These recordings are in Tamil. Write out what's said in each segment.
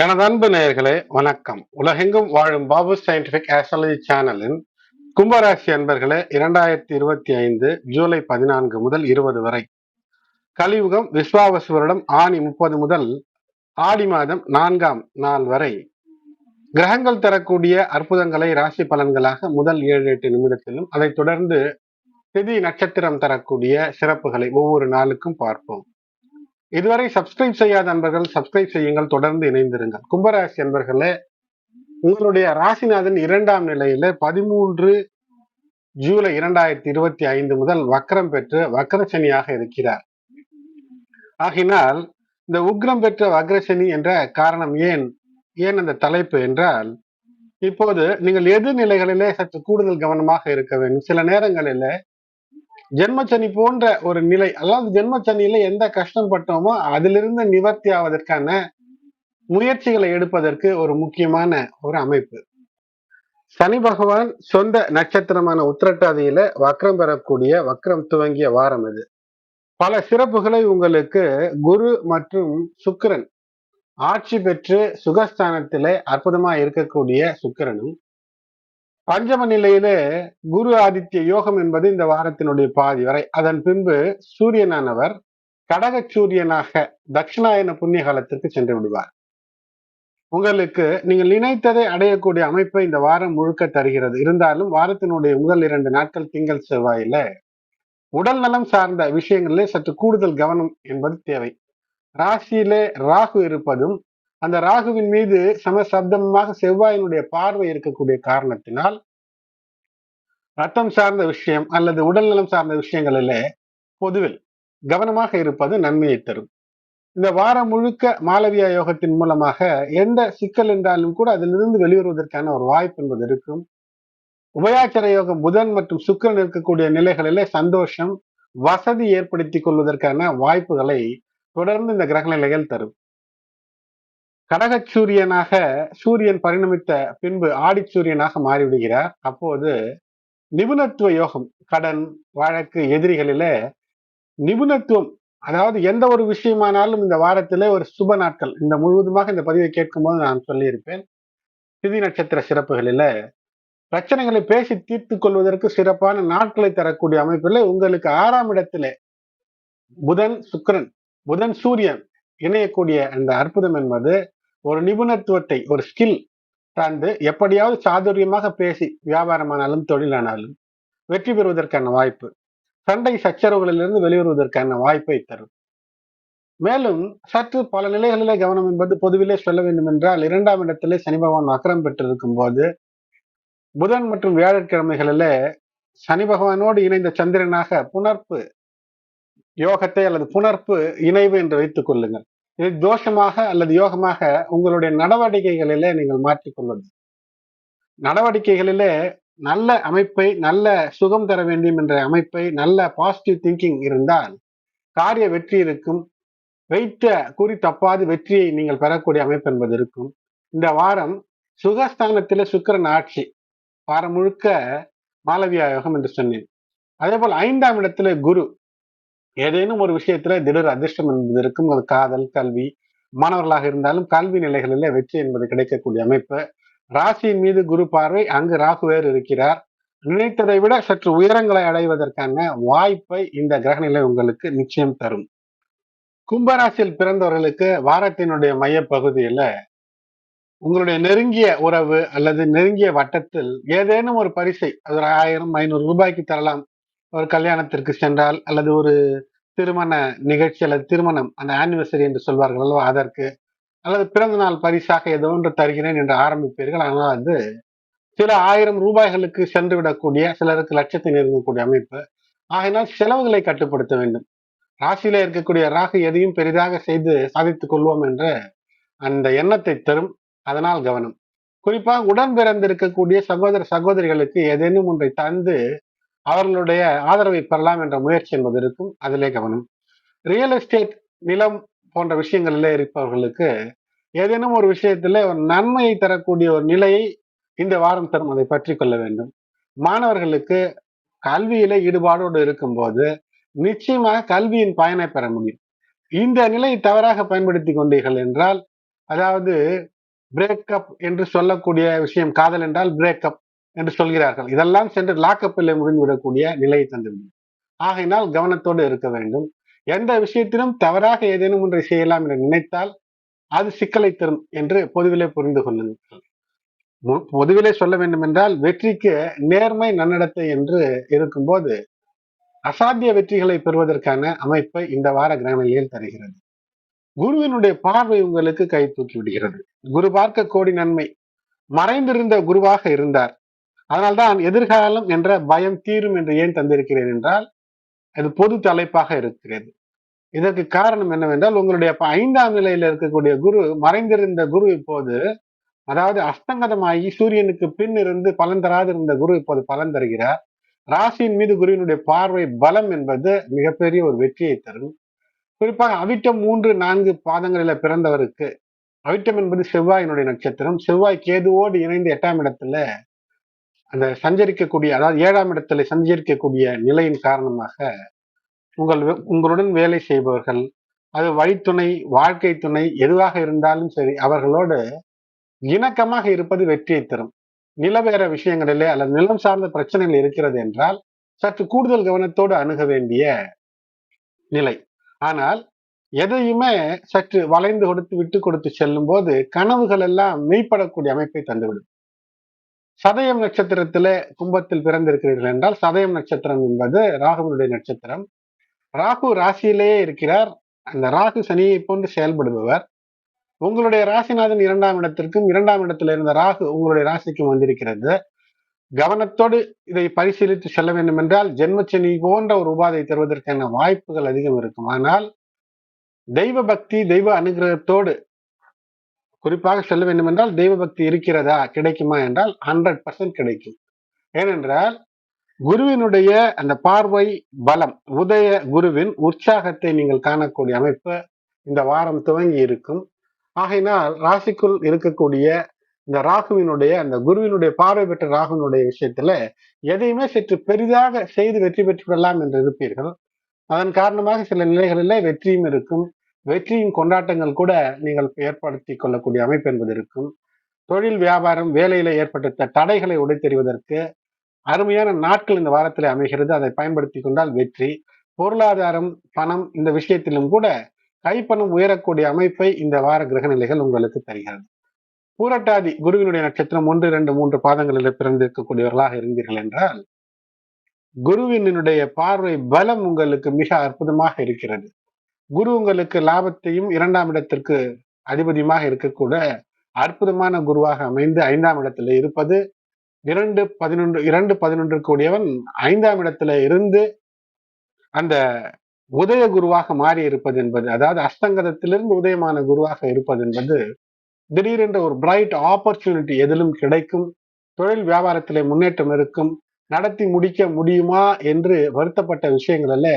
எனது அன்பு நேயர்களே வணக்கம். உலகெங்கும் வாழும் பாபு சயின்டிபிக் ஆஸ்ட்ராலஜி சேனலின் கும்பராசி அன்பர்களே இரண்டாயிரத்தி இருபத்தி ஐந்து ஜூலை பதினான்கு முதல் இருபது வரை. கலியுகம் விஸ்வாவசு வருடம் ஆணி முப்பது முதல் ஆடி மாதம் நான்காம் நாள் வரை. கிரகங்கள் தரக்கூடிய அற்புதங்களை ராசி பலன்களாக முதல் ஏழு எட்டு நிமிடத்திலும் அதைத் தொடர்ந்து திதி நட்சத்திரம் தரக்கூடிய சிறப்புகளை ஒவ்வொரு நாளுக்கும் பார்ப்போம். இதுவரை சப்ஸ்கிரைப் செய்யாத நண்பர்கள் சப்ஸ்கிரைப் செய்யுங்கள். தொடர்ந்து இணைந்திருங்கள். கும்பராசி என்பர்களே உங்களுடைய ராசிநாதன் இரண்டாம் நிலையில பதிமூன்று ஜூலை இரண்டாயிரத்தி இருபத்தி ஐந்து முதல் வக்கரம் பெற்று வக்கரசனியாக இருக்கிறார். ஆகினால் இந்த உக்ரம் பெற்ற வக்ரசனி என்ற காரணம் ஏன்? ஏன் அந்த தலைப்பு என்றால் இப்போது நீங்கள் எதிர்நிலைகளிலே நிலைகளிலே சற்று கூடுதல் கவனமாக இருக்க வேண்டும். சில நேரங்களில ஜென்மச்சனி போன்ற ஒரு நிலை அதாவது ஜென்மச்சனியில எந்த கஷ்டம் பட்டோமோ அதிலிருந்து நிவர்த்தி ஆவதற்கான முயற்சிகளை எடுப்பதற்கு ஒரு முக்கியமான ஒரு அமைப்பு. சனி பகவான் சொந்த நட்சத்திரமான உத்திரட்டாதியில வக்ரம் பெறக்கூடிய வக்ரம் துவங்கிய வாரம் இது. பல சிறப்புகளை உங்களுக்கு குரு மற்றும் சுக்கிரன் ஆட்சி பெற்று சுகஸ்தானத்திலே அற்புதமா இருக்கக்கூடிய சுக்கிரனும் பஞ்சம நிலையிலே குரு ஆதித்ய யோகம் என்பது இந்த வாரத்தினுடைய பாதி வரை. அதன் பின்பு சூரியனானவர் கடக சூரியனாக தட்சிணாயன புண்ணிய காலத்திற்கு சென்று விடுவார். உங்களுக்கு நீங்கள் நினைத்ததை அடையக்கூடிய அமைப்பை இந்த வாரம் முழுக்க தருகிறது. இருந்தாலும் வாரத்தினுடைய முதல் இரண்டு நாட்கள் திங்கள் செவ்வாயில உடல் நலம் சார்ந்த விஷயங்களிலே சற்று கூடுதல் கவனம் என்பது தேவை. ராசியிலே ராகு இருப்பதும் அந்த ராகுவின் மீது சமசப்தமாக செவ்வாயினுடைய பார்வை இருக்கக்கூடிய காரணத்தினால் ரத்தம் சார்ந்த விஷயம் அல்லது உடல் நலம் சார்ந்த விஷயங்களிலே பொதுவில் கவனமாக இருப்பது நன்மையை தரும். இந்த வாரம் முழுக்க மாலவியா யோகத்தின் மூலமாக எந்த சிக்கல் என்றாலும் கூட அதிலிருந்து வெளிவருவதற்கான ஒரு வாய்ப்பு என்பது இருக்கும். உபயாச்சர யோகம் புதன் மற்றும் சுக்கரன் இருக்கக்கூடிய நிலைகளிலே சந்தோஷம் வசதி ஏற்படுத்திக் கொள்வதற்கான வாய்ப்புகளை தொடர்ந்து இந்த கிரக நிலைகள் தரும். கடகச்சூரியனாக சூரியன் பரிணமித்த பின்பு ஆடிச்சூரியனாக மாறிவிடுகிறார். அப்போது நிபுணத்துவ யோகம் கடன் வழக்கு எதிரிகளிலே நிபுணத்துவம் அதாவது எந்த ஒரு விஷயமானாலும் இந்த வாரத்திலே ஒரு சுப நாட்கள் இந்த முழுவதுமாக இந்த பதிவை கேட்கும் போது நான் சொல்லியிருப்பேன். திதி நட்சத்திர சிறப்புகளில பிரச்சனைகளை பேசி தீர்த்து கொள்வதற்கு சிறப்பான நாட்களை தரக்கூடிய அமைப்பில் உங்களுக்கு ஆறாம் இடத்திலே புதன் சுக்கரன் புதன் சூரியன் இணையக்கூடிய அந்த அற்புதம் என்பது ஒரு நிபுணத்துவத்தை ஒரு ஸ்கில் சார்ந்து எப்படியாவது சாதுரியமாக பேசி வியாபாரமானாலும் தொழிலானாலும் வெற்றி பெறுவதற்கான வாய்ப்பு சண்டை சச்சரவுகளிலிருந்து வெளிவருவதற்கான வாய்ப்பை தரும். மேலும் சற்று பல நிலைகளிலே கவனம் என்பது பொதுவிலே சொல்ல வேண்டும் என்றால் இரண்டாம் இடத்திலே சனி பகவான் அக்கரம் பெற்றிருக்கும் போது புதன் மற்றும் வியாழக்கிழமைகளிலே சனி பகவானோடு இணைந்த சந்திரனாக புணர்ப்பு யோகத்தை அல்லது புணர்ப்பு இணைவு என்று வைத்துக் கொள்ளுங்கள். இது தோஷமாக அல்லது யோகமாக உங்களுடைய நடவடிக்கைகளிலே நீங்கள் மாற்றிக்கொள்வது நடவடிக்கைகளிலே நல்ல அமைப்பை நல்ல சுகம் தர வேண்டும் என்ற அமைப்பை நல்ல பாசிட்டிவ் திங்கிங் இருந்தால் காரிய வெற்றி இருக்கும். வைத்த குறி தப்பாது வெற்றியை நீங்கள் பெறக்கூடிய அமைப்பு என்பது இருக்கும். இந்த வாரம் சுகஸ்தானத்திலே சுக்கரன் ஆட்சி. வாரம் முழுக்க மாலவியா யோகம் என்று சொன்னேன். அதே போல் ஐந்தாம் இடத்துல குரு. ஏதேனும் ஒரு விஷயத்துல திடீர் அதிர்ஷ்டம் என்பது இருக்கும் அது காதல் கல்வி மாணவர்களாக இருந்தாலும் கல்வி நிலைகளிலே வெற்றி என்பது கிடைக்கக்கூடிய அமைப்பு. ராசியின் மீது குரு பார்வை அங்கு ராகு வேறு இருக்கிறார். நினைத்ததை விட சற்று உயரங்களை அடைவதற்கான வாய்ப்பை இந்த கிரகநிலை உங்களுக்கு நிச்சயம் தரும். கும்பராசியில் பிறந்தவர்களுக்கு வாரத்தினுடைய மைய பகுதியில உங்களுடைய நெருங்கிய உறவு அல்லது நெருங்கிய வட்டத்தில் ஏதேனும் ஒரு பரிசை அது ஒரு ஆயிரம் ஐநூறு ரூபாய்க்கு தரலாம். ஒரு கல்யாணத்திற்கு சென்றால் அல்லது ஒரு திருமண நிகழ்ச்சி அல்லது திருமணம் அந்த ஆனிவர்சரி என்று சொல்வார்கள் அல்லவா அதற்கு. அல்லது பிறந்த நாள் பரிசாக ஏதோ ஒன்று தருகிறேன் என்று ஆரம்பிப்பீர்கள். ஆனால் அது சில ஆயிரம் ரூபாய்களுக்கு சென்று விடக்கூடிய சிலருக்கு லட்சத்தை நெருங்கக்கூடிய அமைப்பு. ஆகினால் செலவுகளை கட்டுப்படுத்த வேண்டும். ராசியில இருக்கக்கூடிய ராகு எதையும் பெரிதாக செய்து சாதித்துக் கொள்வோம் என்ற அந்த எண்ணத்தை தரும். அதனால் கவனம். குறிப்பாக உடன் பிறந்திருக்கக்கூடிய சகோதர சகோதரிகளுக்கு ஏதேனும் ஒன்றை தந்து அவர்களுடைய ஆதரவை பெறலாம் என்ற முயற்சி என்பது இருக்கும். அதிலே கவனம். ரியல் எஸ்டேட் நிலம் போன்ற விஷயங்களிலே இருப்பவர்களுக்கு ஏதேனும் ஒரு விஷயத்துல ஒரு நன்மையை தரக்கூடிய ஒரு நிலையை இந்த வாரம் தரும். அதை பற்றி கொள்ள வேண்டும். மாணவர்களுக்கு கல்வியில ஈடுபாடோடு இருக்கும்போது நிச்சயமாக கல்வியின் பயனை பெற முடியும். இந்த நிலையை தவறாக பயன்படுத்தி கொண்டீர்கள் என்றால் அதாவது பிரேக்கப் என்று சொல்லக்கூடிய விஷயம் காதல் என்றால் பிரேக்கப் என்று சொல்கிறார்கள். இதெல்லாம் சென்று லாக்கப்பில் முடிந்துவிடக்கூடிய நிலையை தந்துவிடும். ஆகையினால் கவனத்தோடு இருக்க வேண்டும். எந்த விஷயத்திலும் தவறாக ஏதேனும் ஒன்றை செய்யலாம் என்று நினைத்தால் அது சிக்கலை தரும் என்று பொதுவிலே புரிந்து கொள்ளுங்கள். பொதுவிலே சொல்ல வேண்டும் என்றால் வெற்றிக்கு நேர்மை நன்னடத்தை என்று இருக்கும்போது அசாத்திய வெற்றிகளை பெறுவதற்கான அமைப்பை இந்த வார கிரகணியில் தருகிறது. குருவினுடைய பார்வை உங்களுக்கு கை தூக்கி விடுகிறது. குரு பார்க்க கோடி நன்மை. மறைந்திருந்த குருவாக இருந்தார். அதனால்தான் எதிர்காலம் என்ற பயம் தீரும் என்று ஏன் தந்திருக்கிறேன் என்றால் அது பொது தலைப்பாக இருக்கிறது. இதற்கு காரணம் என்னவென்றால் உங்களுடைய ஐந்தாம் நிலையில இருக்கக்கூடிய குரு மறைந்திருந்த குரு இப்போது அதாவது அஸ்தங்கதமாகி சூரியனுக்கு பின் இருந்து பலன் தராது இருந்த குரு இப்போது பலன் தருகிறார். ராசியின் மீது குருவினுடைய பார்வை பலம் என்பது மிகப்பெரிய ஒரு வெற்றியை தரும். குறிப்பாக அவிட்டம் மூன்று நான்கு பாதங்களில பிறந்தவருக்கு அவிட்டம் என்பது செவ்வாயினுடைய நட்சத்திரம். செவ்வாய் கேதுவோடு இணைந்து எட்டாம் இடத்துல அந்த சஞ்சரிக்கக்கூடிய அதாவது ஏழாம் இடத்துல சஞ்சரிக்கக்கூடிய நிலையின் காரணமாக உங்கள் உங்களுடன் வேலை செய்பவர்கள் அது வழித்துணை வாழ்க்கை துணை எதுவாக இருந்தாலும் சரி அவர்களோடு இணக்கமாக இருப்பது வெற்றியை தரும். நிலவேற விஷயங்களிலே அல்லது நிலம் சார்ந்த பிரச்சனைகள் இருக்கிறது என்றால் சற்று கூடுதல் கவனத்தோடு அணுக வேண்டிய நிலை. ஆனால் எதையுமே சற்று வளைந்து கொடுத்து விட்டு கொடுத்து செல்லும் போது கனவுகள் எல்லாம் மெய்ப்படக்கூடிய அமைப்பை தந்துவிடும். சதயம் நட்சத்திரத்திலே கும்பத்தில் பிறந்திருக்கிறீர்கள் என்றால் சதயம் நட்சத்திரம் என்பது ராகுவனுடைய நட்சத்திரம். ராகு ராசியிலேயே இருக்கிறார். அந்த ராகு சனியை போன்று செயல்படுபவர். உங்களுடைய ராசிநாதன் இரண்டாம் இடத்திற்கும் இரண்டாம் இடத்துல இருந்த ராகு உங்களுடைய ராசிக்கும் வந்திருக்கிறது. கவனத்தோடு இதை பரிசீலித்து செல்ல வேண்டும் என்றால் ஜென்மச்சனி போன்ற ஒரு உபாதை தருவதற்கான வாய்ப்புகள் அதிகம் இருக்கும். ஆனால் தெய்வ பக்தி தெய்வ அனுகிரகத்தோடு குறிப்பாக சொல்ல வேண்டும் என்றால் தெய்வ பக்தி இருக்கிறதா? கிடைக்குமா என்றால் ஹண்ட்ரட் பர்சன்ட் கிடைக்கும். ஏனென்றால் குருவினுடைய அந்த பார்வை பலம் உதய குருவின் உற்சாகத்தை நீங்கள் காணக்கூடிய அமைப்பு இந்த வாரம் துவங்கி இருக்கும். ஆகையினால் ராசிக்குள் இருக்கக்கூடிய இந்த ராகுவினுடைய அந்த குருவினுடைய பார்வை பெற்ற ராகுவினுடைய விஷயத்துல எதையுமே சற்று பெரிதாக செய்து வெற்றி பெற்றுவிடலாம் என்று இருப்பீர்கள். அதன் காரணமாக சில நிலைகளில் வெற்றியும் இருக்கும். வெற்றியின் கொண்டாட்டங்கள் கூட நீங்கள் ஏற்படுத்தி கொள்ளக்கூடிய அமைப்பு என்பது இருக்கும். தொழில் வியாபாரம் வேலையில ஏற்பட்ட தடைகளை உடைத்தெறிவதற்கு அருமையான நாட்கள் இந்த வாரத்தில் அமைகிறது. அதை பயன்படுத்தி கொண்டால் வெற்றி. பொருளாதாரம் பணம் இந்த விஷயத்திலும் கூட கைப்பணம் உயரக்கூடிய அமைப்பை இந்த வார கிரக நிலைகள் உங்களுக்கு தருகிறது. பூரட்டாதி குருவினுடைய நட்சத்திரம் ஒன்று இரண்டு மூன்று பாதங்களில் பிறந்திருக்கக்கூடியவர்களாக இருந்தீர்கள் என்றால் குருவினுடைய பார்வை பலம் உங்களுக்கு மிக அற்புதமாக இருக்கிறது. குரு உங்களுக்கு லாபத்தையும் இரண்டாம் இடத்திற்கு அதிபதியுமாக இருக்கக்கூட அற்புதமான குருவாக அமைந்து ஐந்தாம் இடத்துல இருப்பது இரண்டு பதினொன்று இரண்டு பதினொன்று கூடியவன் ஐந்தாம் இடத்துல இருந்து அந்த உதய குருவாக மாறி இருப்பது என்பது அதாவது அஸ்தங்கதத்திலிருந்து உதயமான குருவாக இருப்பது என்பது திடீரென்ற ஒரு பிரைட் ஆப்பர்ச்சுனிட்டி எதிலும் கிடைக்கும். தொழில் வியாபாரத்திலே முன்னேற்றம் இருக்கும். நடத்தி முடிக்க முடியுமா என்று வருத்தப்பட்ட விஷயங்களில்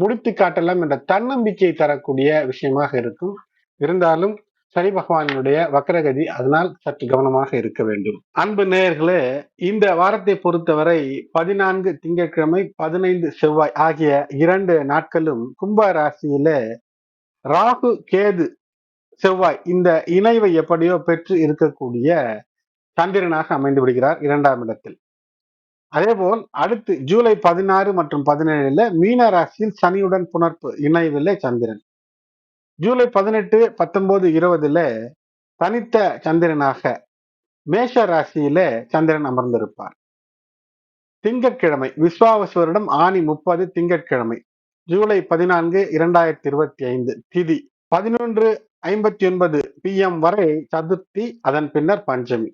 முடித்து காட்டலாம் என்ற தன்னம்பிக்கை தரக்கூடிய விஷயமாக இருக்கும். இருந்தாலும் சனி பகவானுடைய வக்கரகதி அதனால் சற்று கவனமாக இருக்க வேண்டும். அன்பு நேயர்களே இந்த வாரத்தை பொறுத்தவரை பதினான்கு திங்கட்கிழமை பதினைந்து செவ்வாய் ஆகிய இரண்டு நாட்களும் கும்ப ராசியில ராகு கேது செவ்வாய் இந்த இணைவை எப்படியோ பெற்று இருக்கக்கூடிய சந்திரனாக அமைந்து விடுகிறார் இரண்டாம் இடத்தில். அதேபோல் அடுத்து ஜூலை பதினாறு மற்றும் பதினேழுல மீன ராசியில் சனியுடன் புணர்ப்பு இணைவில்லை சந்திரன். ஜூலை பதினெட்டு பத்தொன்பது இருபதுல தனித்த சந்திரனாக மேஷ ராசியில சந்திரன் அமர்ந்திருப்பார். திங்கட்கிழமை விஸ்வாவசுவரிடம் ஆணி முப்பது திங்கட்கிழமை ஜூலை பதினான்கு இரண்டாயிரத்தி இருபத்தி ஐந்து திதி பதினொன்று ஐம்பத்தி ஒன்பது பி எம் வரை சதுர்த்தி அதன் பின்னர் பஞ்சமி.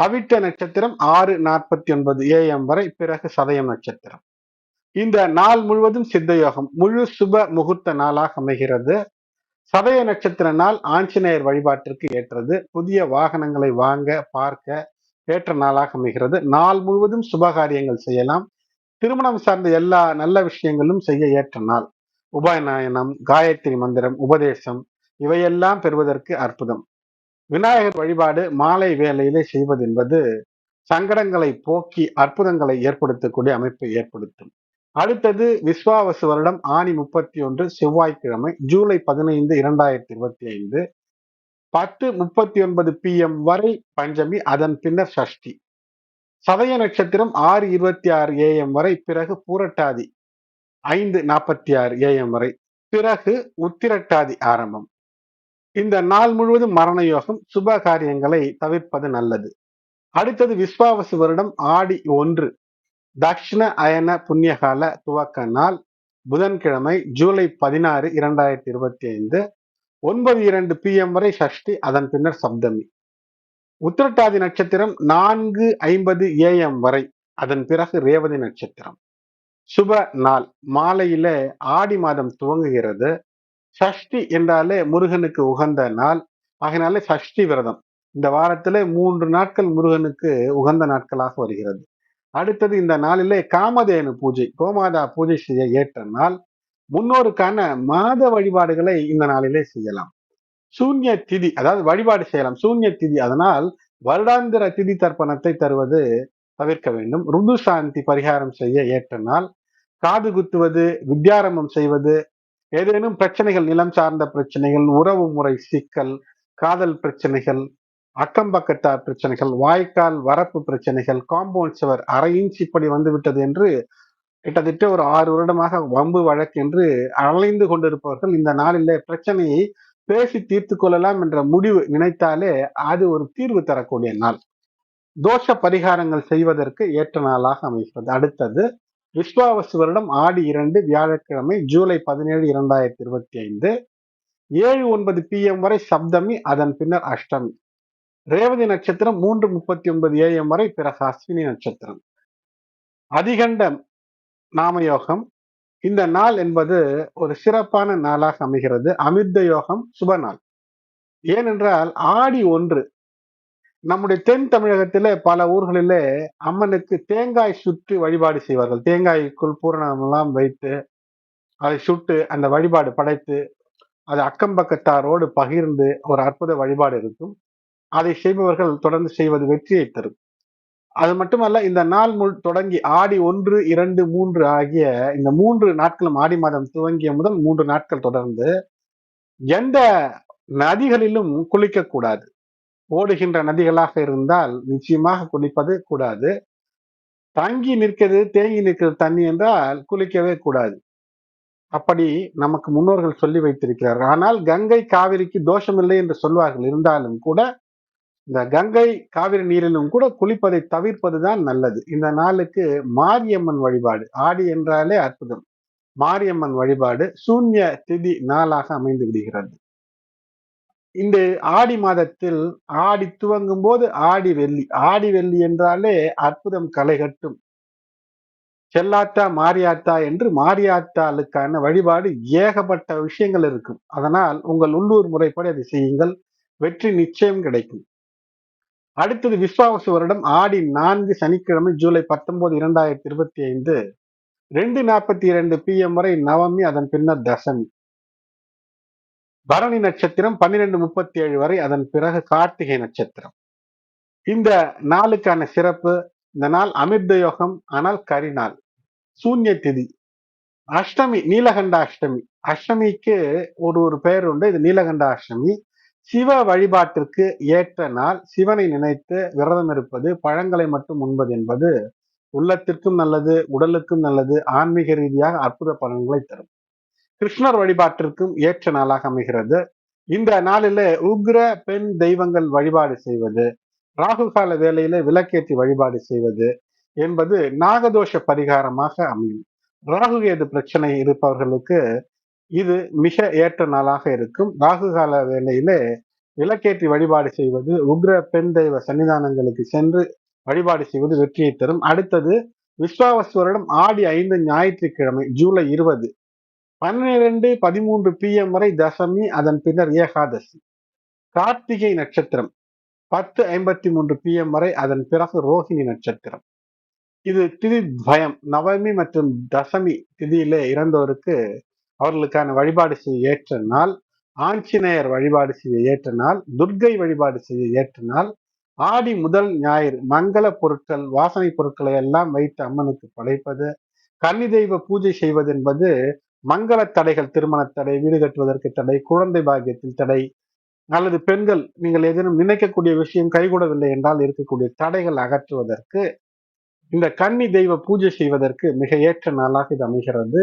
அவிட்ட நட்சத்திரம் ஆறு நாற்பத்தி ஒன்பது ஏஎம் வரை பிறகு சதயம் நட்சத்திரம். இந்த நாள் முழுவதும் சித்தயோகம் முழு சுப முகூர்த்த நாளாக அமைகிறது. சதய நட்சத்திர நாள் ஆஞ்சநேயர் வழிபாட்டிற்கு ஏற்றது. புதிய வாகனங்களை வாங்க பார்க்க ஏற்ற நாளாக அமைகிறது. நாள் முழுவதும் சுபகாரியங்கள் செய்யலாம். திருமணம் சார்ந்த எல்லா நல்ல விஷயங்களும் செய்ய ஏற்ற நாள். உபநாயனம் காயத்ரி மந்திரம் உபதேசம் இவையெல்லாம் பெறுவதற்கு அற்புதம். விநாயகர் வழிபாடு மாலை வேலையிலே செய்வது என்பது சங்கடங்களை போக்கி அற்புதங்களை ஏற்படுத்தக்கூடிய அமைப்பை ஏற்படுத்தும். அடுத்தது விஸ்வாவசு வருடம் ஆணி முப்பத்தி ஒன்று செவ்வாய்க்கிழமை ஜூலை பதினைந்து இரண்டாயிரத்தி இருபத்தி ஐந்து பத்து முப்பத்தி ஒன்பது பி எம் வரை பஞ்சமி அதன் பின்னர் சஷ்டி. சதய நட்சத்திரம் ஆறு இருபத்தி ஆறு ஏஎம் வரை பிறகு பூரட்டாதி ஐந்து நாற்பத்தி ஆறு ஏஎம் வரை பிறகு உத்திரட்டாதி ஆரம்பம். இந்த நாள் முழுவதும் மரண யோகம் சுப காரியங்களை தவிர்ப்பது நல்லது. அடுத்தது விஸ்வாவசு வருடம் ஆடி ஒன்று. தக்ஷிண அயன புண்ணியகால துவக்க நாள் புதன்கிழமை ஜூலை பதினாறு இரண்டாயிரத்தி இருபத்தி ஐந்து. ஒன்பது இரண்டு பி எம் வரை சஷ்டி அதன் பின்னர் சப்தமி. உத்திரட்டாதி நட்சத்திரம் நான்கு ஐம்பது ஏஎம் வரை அதன் பிறகு ரேவதி நட்சத்திரம். சுப நாள் மாலையில ஆடி மாதம் துவங்குகிறது. சஷ்டி என்றாலே முருகனுக்கு உகந்த நாள். ஆகினாலே சஷ்டி விரதம். இந்த வாரத்திலே மூன்று நாட்கள் முருகனுக்கு உகந்த நாட்களாக வருகிறது. அடுத்தது இந்த நாளிலே காமதேனு பூஜை கோமாதா பூஜை செய்ய ஏற்ற நாள். முன்னோருக்கான மாத வழிபாடுகளை இந்த நாளிலே செய்யலாம். சூன்ய திதி அதாவது வழிபாடு செய்யலாம். சூன்ய திதி அதனால் வருடாந்திர திதி தர்ப்பணத்தை தருவது தவிர்க்க வேண்டும். ருது சாந்தி பரிகாரம் செய்ய ஏற்ற நாள். காது குத்துவது வித்யாரம்பம் செய்வது ஏதேனும் பிரச்சனைகள் நிலம் சார்ந்த பிரச்சனைகள் உறவு முறை சிக்கல் காதல் பிரச்சனைகள் அக்கம் பக்கத்தார் பிரச்சனைகள் வாய்க்கால் வரப்பு பிரச்சனைகள் காம்பவுண்ட் சுவர் அரை இன்ச் இப்படி வந்துவிட்டது என்று கிட்டத்தட்ட ஒரு ஆறு வருடமாக வம்பு வழக்கு என்று அலைந்து கொண்டிருப்பவர்கள் இந்த நாளிலே பிரச்சனையை பேசி தீர்த்து கொள்ளலாம் என்ற முடிவு நினைத்தாலே அது ஒரு தீர்வு தரக்கூடிய நாள். தோஷ பரிகாரங்கள் செய்வதற்கு ஏற்ற நாளாக அமைகிறது. அடுத்தது விஸ்வாவசு வருடம் ஆடி இரண்டு வியாழக்கிழமை ஜூலை பதினேழு இரண்டாயிரத்தி இருபத்தி ஐந்து. ஏழு ஒன்பது பிஎம் வரை சப்தமி அதன் பின்னர் அஷ்டமி. ரேவதி நட்சத்திரம் மூன்று முப்பத்தி ஒன்பது ஏஎம் வரை பிறகு அஸ்வினி நட்சத்திரம். அதிகண்ட நாமயோகம். இந்த நாள் என்பது ஒரு சிறப்பான நாளாக அமைகிறது. அமிர்த யோகம் சுப நாள். ஏனென்றால் ஆடி ஒன்று நம்முடைய தென் தமிழகத்தில் பல ஊர்களிலே அம்மனுக்கு தேங்காய் சுட்டு வழிபாடு செய்வார்கள். தேங்காய்க்குள் பூரணமெல்லாம் வைத்து அதை சுட்டு அந்த வழிபாடு படைத்து அது அக்கம் பக்கத்தாரோடு பகிர்ந்து ஒரு அற்புத வழிபாடு இருக்கும். அதை செய்பவர்கள் தொடர்ந்து செய்வது வெற்றியை தரும். அது மட்டுமல்ல இந்த நாள் முள் தொடங்கி ஆடி ஒன்று இரண்டு மூன்று ஆகிய இந்த மூன்று நாட்களும் ஆடி மாதம் துவங்கிய முதல் மூன்று நாட்கள் தொடர்ந்து எந்த நதிகளிலும் குளிக்கக்கூடாது. ஓடுகின்ற நதிகளாக இருந்தால் நிச்சயமாக குளிப்பது கூடாது. தங்கி நிற்கிறது தேங்கி நிற்கிறது தண்ணி என்றால் குளிக்கவே கூடாது. அப்படி நமக்கு முன்னோர்கள் சொல்லி வைத்திருக்கிறார்கள். ஆனால் கங்கை காவிரிக்கு தோஷமில்லை என்று சொல்வார்கள். இருந்தாலும் கூட இந்த கங்கை காவிரி நீரிலும் கூட குளிப்பதை தவிர்ப்பதுதான் நல்லது. இந்த நாளுக்கு மாரியம்மன் வழிபாடு ஆடி என்றாலே அற்புதம். மாரியம்மன் வழிபாடு சூன்ய திதி நாளாக அமைந்து விடுகிறது. இந்த ஆடி மாதத்தில் ஆடி துவங்கும் போது ஆடி வெள்ளி. ஆடி வெள்ளி என்றாலே அற்புதம் களைகட்டும் செல்லாத்தா மாரியாத்தா என்று மாரியாத்தாளுக்கான வழிபாடு ஏகப்பட்ட விஷயங்கள் இருக்கும். அதனால் உங்கள் உள்ளூர் முறைப்படி அதை செய்யுங்கள். வெற்றி நிச்சயம் கிடைக்கும். அடுத்தது விஸ்வாவசு வருடம். ஆடி நான்கு சனிக்கிழமை ஜூலை பத்தொன்பது இரண்டாயிரத்தி இருபத்தி ஐந்து ரெண்டு நாற்பத்தி இரண்டு பி எம் வரை நவமி அதன் பின்னர் தசமி. பரணி நட்சத்திரம் பன்னிரெண்டு முப்பத்தி ஏழு வரை அதன் பிறகு கார்த்திகை நட்சத்திரம். இந்த நாளுக்கான சிறப்பு இந்த நாள் அமிர்த யோகம் ஆனால் கரிநாள் சூன்ய திதி. அஷ்டமி நீலகண்ட அஷ்டமி. அஷ்டமிக்கு ஒரு ஒரு பெயர் உண்டு. இது நீலகண்ட அஷ்டமி. சிவ வழிபாட்டிற்கு ஏற்ற நாள் சிவனை நினைத்து விரதம் இருப்பது பழங்களை மட்டும் உண்பது என்பது உள்ளத்திற்கும் நல்லது உடலுக்கும் நல்லது ஆன்மீக ரீதியாக அற்புத பலன்களை தரும். கிருஷ்ணர் வழிபாட்டிற்கும் ஏற்ற நாளாக அமைகிறது. இந்த நாளில உக்ர பெண் தெய்வங்கள் வழிபாடு செய்வது ராகுகால வேலையில விளக்கேற்றி வழிபாடு செய்வது என்பது நாகதோஷ பரிகாரமாக அமையும். ராகு கேது பிரச்சனை இருப்பவர்களுக்கு இது மிக ஏற்ற நாளாக இருக்கும். ராகு கால வேளையிலே விளக்கேற்றி வழிபாடு செய்வது உக்ர பெண் தெய்வ சன்னிதானங்களுக்கு சென்று வழிபாடு செய்வது வெற்றியை தரும். அடுத்தது விஸ்வாவஸ்வரிடம் ஆடி ஐந்து ஞாயிற்றுக்கிழமை ஜூலை இருபது. பன்னிரண்டு பதிமூன்று பி எம் வரை தசமி அதன் பின்னர் ஏகாதசி. கார்த்திகை நட்சத்திரம் பத்து ஐம்பத்தி மூன்று பி எம் வரை அதன் பிறகு ரோஹிணி நட்சத்திரம். இது திதி பயம் நவமி மற்றும் தசமி திதியிலே இறந்தோருக்கு அவர்களுக்கான வழிபாடு செய்ய ஏற்ற நாள் ஆஞ்சநேயர் வழிபாடு செய்ய ஏற்ற நாள் துர்கை வழிபாடு செய்ய ஏற்ற நாள் ஆடி முதல் ஞாயிறு மங்கள பொருட்கள் வாசனை பொருட்களை எல்லாம் வைத்து அம்மனுக்கு படைப்பது கன்னி தெய்வ பூஜை செய்வது என்பது மங்கள தடைகள் திருமண தடை வீடு கட்டுவதற்கு தடை குழந்தை பாக்கியத்தில் தடை அல்லது பெண்கள் நீங்கள் ஏதேனும் நினைக்கக்கூடிய விஷயம் கைகூடவில்லை என்றால் இருக்கக்கூடிய தடைகள் அகற்றுவதற்கு இந்த கன்னி தெய்வ பூஜை செய்வதற்கு மிக ஏற்ற நாளாக இது அமைகிறது.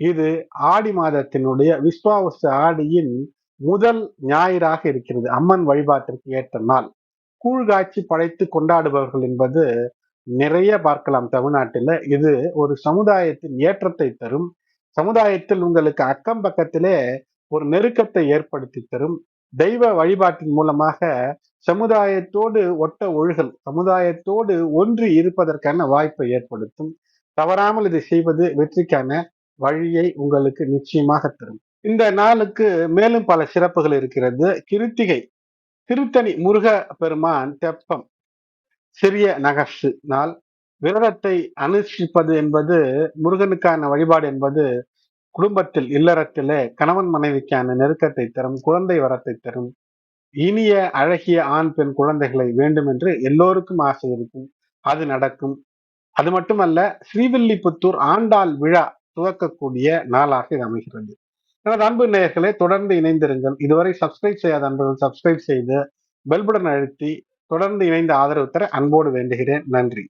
இது ஆடி மாதத்தினுடைய விஸ்வாவச ஆடியின் முதல் ஞாயிறாக இருக்கிறது. அம்மன் வழிபாட்டிற்கு ஏற்ற நாள். கூழ்காட்சி படைத்து கொண்டாடுபவர்கள் என்பது நிறைய பார்க்கலாம் தமிழ்நாட்டில். இது ஒரு சமுதாயத்தின் ஏற்றத்தை தரும். சமுதாயத்தில் உங்களுக்கு அக்கம் பக்கத்திலே ஒரு நெருக்கத்தை ஏற்படுத்தி தரும். தெய்வ வழிபாட்டின் மூலமாக சமுதாயத்தோடு ஒட்ட ஒழுகல் சமுதாயத்தோடு ஒன்றி இருப்பதற்கான வாய்ப்பை ஏற்படுத்தும். தவறாமல் இதை செய்வது வெற்றிக்கான வழியை உங்களுக்கு நிச்சயமாக தரும். இந்த நாளுக்கு மேலும் பல சிறப்புகள் இருக்கிறது. கிருத்திகை திருத்தணி முருக பெருமான் தெப்பம் சிறிய நகர்சு நாள். விரதத்தை அனுஷ்டிப்பது என்பது முருகனுக்கான வழிபாடு என்பது குடும்பத்தில் இல்லறத்திலே கணவன் மனைவிக்கான நெருக்கத்தை தரும் குழந்தை வரத்தை தரும். இனிய அழகிய ஆண் பெண் குழந்தைகளை வேண்டும் என்று எல்லோருக்கும் ஆசை இருக்கும். அது நடக்கும். அது மட்டுமல்ல ஸ்ரீவில்லிபுத்தூர் ஆண்டாள் விழா துவக்கக்கூடிய நாளாக இது அமைகிறது. எனது அன்பு நேயர்களே தொடர்ந்து இணைந்திருங்கள். இதுவரை சப்ஸ்கிரைப் செய்யாத அன்பர்கள் சப்ஸ்கிரைப் செய்து பெல்புடன் அழுத்தி தொடர்ந்து இணைந்த ஆதரவு தர அன்போடு வேண்டுகிறேன். நன்றி.